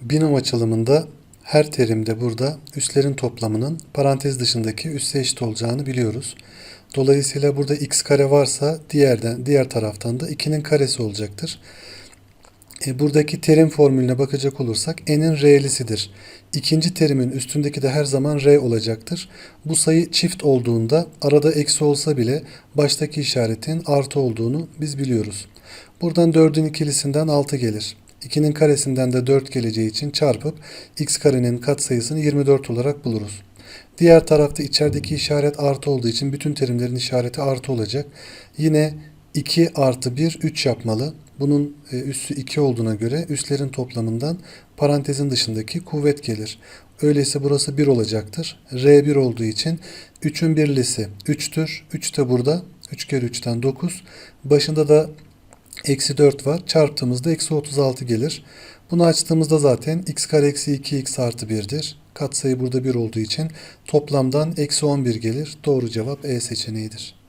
Binom açılımında her terimde burada üslerin toplamının parantez dışındaki üsse eşit olacağını biliyoruz. Dolayısıyla burada x kare varsa diğerden diğer taraftan da 2'nin karesi olacaktır. E, buradaki terim formülüne bakacak olursak n'in r'lisidir. İkinci terimin üstündeki de her zaman r olacaktır. Bu sayı çift olduğunda arada eksi olsa bile baştaki işaretin artı olduğunu biz biliyoruz. Buradan 4'ün ikilisinden 6 gelir. 2'nin karesinden de 4 geleceği için çarpıp x karenin katsayısını 24 olarak buluruz. Diğer tarafta içerideki işaret artı olduğu için bütün terimlerin işareti artı olacak. Yine 2 artı 1 3 yapmalı. Bunun e, üssü 2 olduğuna göre üslerin toplamından parantezin dışındaki kuvvet gelir. Öyleyse burası 1 olacaktır. R 1 olduğu için 3'ün birlisi 3'tür. 3 de burada. 3 kere 3'ten 9. Başında da eksi 4 var. Çarptığımızda eksi 36 gelir. Bunu açtığımızda zaten x kare eksi 2x artı 1'dir. Katsayı burada 1 olduğu için toplamdan eksi 11 gelir. Doğru cevap E seçeneğidir.